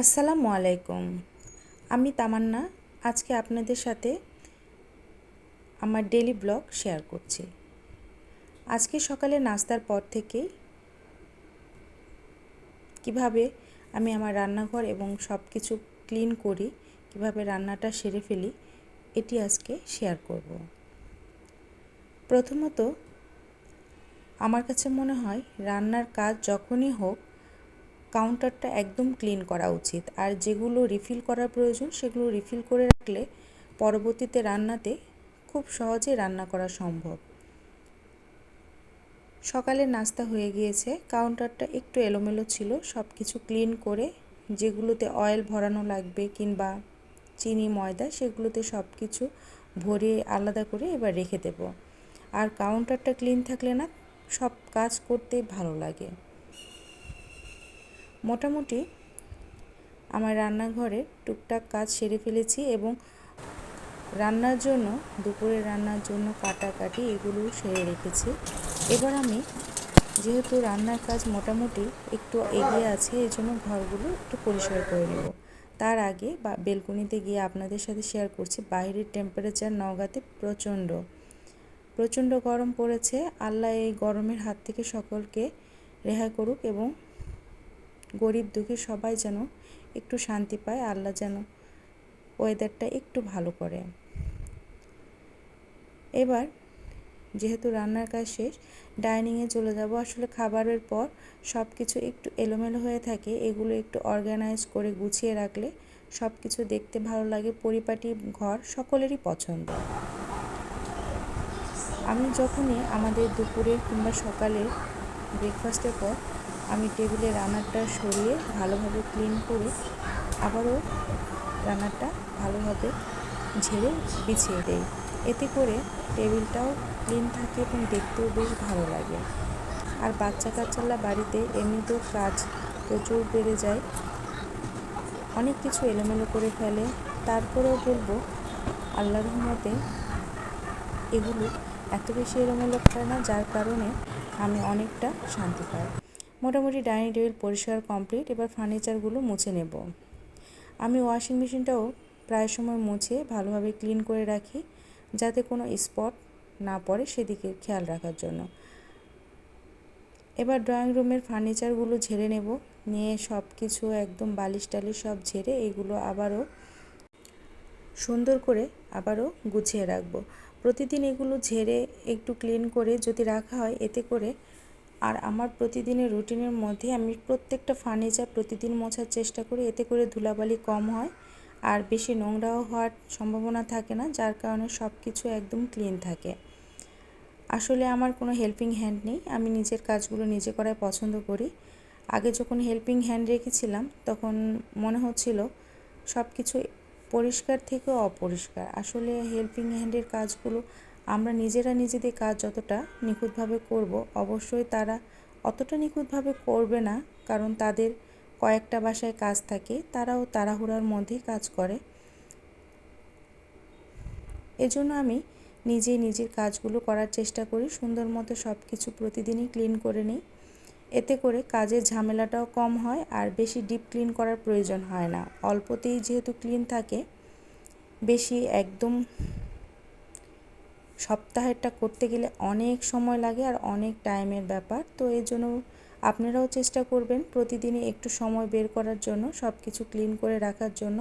আসসালামু আলাইকুম। আমি তামান্না, আজকে আপনাদের সাথে আমার ডেলি ব্লগ শেয়ার করছি। আজকে সকালে নাস্তার পর থেকেই কীভাবে আমি আমার রান্নাঘর এবং সব কিছু ক্লিন করি, কীভাবে রান্নাটা সেরে ফেলি, এটি আজকে শেয়ার করব। প্রথমত, আমার কাছে মনে হয় রান্নার কাজ যখনই হোক কাউন্টারটা একদম ক্লিন করা উচিত। আর যেগুলো রিফিল করার প্রয়োজন, সেগুলো রিফিল করে রাখলে পরবর্তীতে রান্নাতে খুব সহজে রান্না করা সম্ভব। সকালে নাস্তা হয়ে গিয়েছে কাউন্টারটা একটু এলোমেলো ছিল সব কিছু ক্লিন করে যেগুলোতে অয়েল ভরানো লাগবে কিংবা চিনি, ময়দা, সেগুলোতে সব কিছু ভরিয়ে আলাদা করে এবার রেখে দেব। আর কাউন্টারটা ক্লিন থাকলে না সব কাজ করতে ভালো লাগে। মোটামুটি আমার রান্নাঘরে টুকটাক কাজ সেরে ফেলেছি এবং রান্নার জন্য, দুপুরে রান্নার জন্য কাটাকাটি এগুলো সেরে রেখেছি। এবার আমি, যেহেতু রান্নার কাজ মোটামুটি একটু এগিয়ে আছে, এই জন্য ঘরগুলো একটু পরিষ্কার করে নেব। তার আগে বা বেলকনিতে গিয়ে আপনাদের সাথে শেয়ার করছি, বাইরের টেম্পারেচার নওগাঁতে প্রচণ্ড। প্রচণ্ড গরম পড়েছে। আল্লাহ এই গরমের হাত থেকে সকলকে রেহাই করুক এবং গরিব দুঃখী সবাই যেন একটু শান্তি পায়, আল্লাহ যেন ওয়েদারটা একটু ভালো করে। এবার যেহেতু রান্নার কাজ শেষ ডাইনিংয়ে চলে যাব। আসলে খাবারের পর সব কিছু একটু এলোমেলো হয়ে থাকে। এগুলো একটু অর্গানাইজ করে গুছিয়ে রাখলে সব কিছু দেখতে ভালো লাগে। পরিপাটি ঘর সকলেরই পছন্দ। আমি যখনই আমাদের দুপুরের কিংবা সকালের ব্রেকফাস্টের পর আমি টেবিলে রান্নাটা সরিয়ে ভালোভাবে ক্লিন করে আবারও রান্নাটা ভালোভাবে ঝেড়ে বিছিয়ে দেই। এতে করে টেবিলটাও ক্লিন থাকে এবং দেখতেও বেশ ভালো লাগে। আর বাচ্চা কাচ্চালা বাড়িতে এমনিতেও কাজ প্রচুর বেড়ে যায়। অনেক কিছু এলোমেলো করে ফেলে। তারপরেও বলব, আল্লাহর রহমতে এগুলো এত বেশি এলোমেলো করে না, যার কারণে আমি অনেকটা শান্তি পাই। মোটামুটি ডাইনিং টেবিল পরিষ্কার, কমপ্লিট। এবার ফার্নিচারগুলো মুছে নেব। আমি ওয়াশিং মেশিনটাও প্রায় সময় মুছে ভালোভাবে ক্লিন করে রাখি, যাতে কোনো স্পট না পড়ে সেদিকে খেয়াল রাখার জন্য। এবার ড্রয়িং রুমের ফার্নিচারগুলো ঝেড়ে নেব। নিয়ে সব কিছু একদম বালিশ টালিশ সব ঝেড়ে এগুলো আবারও সুন্দর করে আবারও গুছিয়ে রাখব। প্রতিদিন এগুলো ঝেড়ে একটু ক্লিন করে যদি রাখা হয়, এতে করে আর আমার প্রতিদিনের রুটিনের মধ্যে আমি প্রত্যেকটা ফার্নিচার প্রতিদিন মোছার চেষ্টা করি, এতে করে ধুলাবালি কম হয় আর বেশি নোংরাও হওয়ার সম্ভাবনা থাকে না, যার কারণে সব কিছু একদম ক্লিন থাকে। আসলে আমার কোনো হেল্পিং হ্যান্ড নেই, আমি নিজের কাজগুলো নিজে করাই পছন্দ করি। আগে যখন হেল্পিং হ্যান্ড রেখেছিলাম, তখন মনে হচ্ছিল সব কিছু পরিষ্কার থেকেও অপরিষ্কার। আসলে হেল্পিং হ্যান্ডের কাজগুলো আমরা নিজেরা নিজেদের কাজ যতটা নিখুঁতভাবে করব, অবশ্যই তারা অতটা নিখুঁতভাবে করবে না, কারণ তাদের কয়েকটা বাসায় কাজ থাকে, তারাও তাড়াহুড়ার মধ্যেই কাজ করে। এজন্য আমি নিজেই নিজের কাজগুলো করার চেষ্টা করি, সুন্দর মতো সব কিছু প্রতিদিনই ক্লিন করে নিই। এতে করে কাজের ঝামেলাটাও কম হয় আর বেশি ডিপ ক্লিন করার প্রয়োজন হয় না। অল্পতেই যেহেতু ক্লিন থাকে, বেশি একদম সপ্তাহেরটা করতে গেলে অনেক সময় লাগে আর অনেক টাইমের ব্যাপার। তো এই জন্য আপনারাও চেষ্টা করবেন প্রতিদিনই একটু সময় বের করার জন্য সব কিছু ক্লিন করে রাখার জন্য।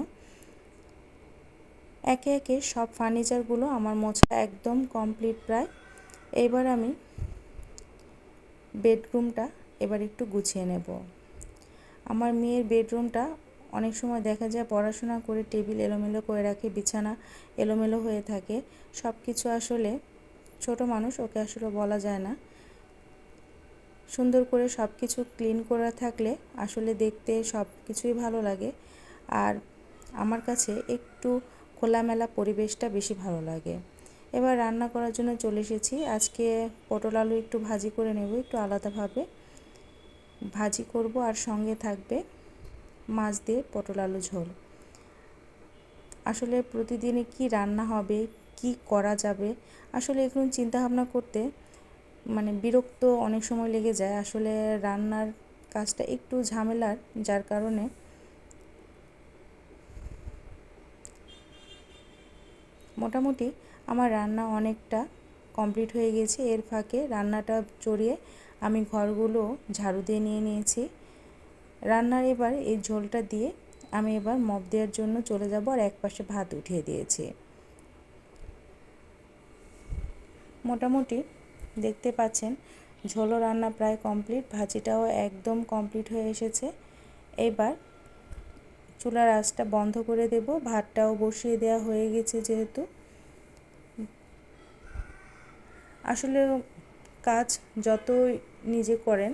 একে একে সব ফার্নিচারগুলো আমার মোছা একদম কমপ্লিট প্রায়। এবার আমি বেডরুমটা এবার একটু গুছিয়ে নেব। আমার মেয়ের বেডরুমটা অনেক সময় দেখা যায় পড়াশোনা করে টেবিল এলোমেলো করে রাখে, বিছানা এলোমেলো হয়ে থাকে। সব কিছু আসলে ছোট মানুষ, ওকে আসলে বলা যায় না। সুন্দর করে সব কিছু ক্লিন করা থাকলে আসলে দেখতে সব কিছুই ভালো লাগে। আর আমার কাছে একটু খোলামেলা পরিবেশটা বেশি ভালো লাগে। এবার রান্না করার জন্য চলে এসেছি। আজকে পটল আলু একটু ভাজি করে নেব, একটু আলাদাভাবে। ভাজি করব আর সঙ্গে থাকবে মাছ দিয়ে পটল, আলু, ঝোল। আসলে প্রতিদিনে কি রান্না হবে, কি করা যাবে, আসলে এগুলো চিন্তাভাবনা করতে মানে বিরক্ত অনেক সময় লেগে যায়। আসলে রান্নার কাজটা একটু ঝামেলার, যার কারণে মোটামুটি আমার রান্না অনেকটা কমপ্লিট হয়ে গেছে। এর ফাঁকে রান্নাটা চড়িয়ে আমি ঘরগুলো ঝাড়ু দিয়ে নিয়ে নিয়েছি। রান্নার এবার এই ঝোলটা দিয়ে আমি এবার মপ দেওয়ার জন্য চলে যাব আর এক পাশে ভাত উঠিয়ে দিয়েছি। মোটামুটি দেখতে পাচ্ছেন, ঝোলও রান্না প্রায় কমপ্লিট, ভাজিটাও একদম কমপ্লিট হয়ে এসেছে। এবার চুলার আঁচটা বন্ধ করে দেব, ভাতটাও বসিয়ে দেওয়া হয়ে গেছে যেহেতু। আসলে কাজ যতই নিজে করেন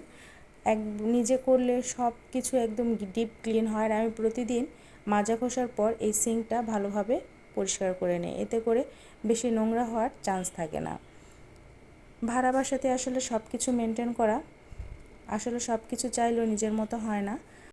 এক, নিজে করলে সব কিছু একদম ডিপ ক্লিন হয় আর আমি প্রতিদিন মাজা ঘষার পর এই সিঙ্কটা ভালোভাবে পরিষ্কার করে নিই। এতে করে বেশি নোংরা হওয়ার চান্স থাকে না। ভাড়া বাসাতে আসলে সব কিছু মেনটেন করা আসলে সব কিছু চাইলেও নিজের মতো হয় না।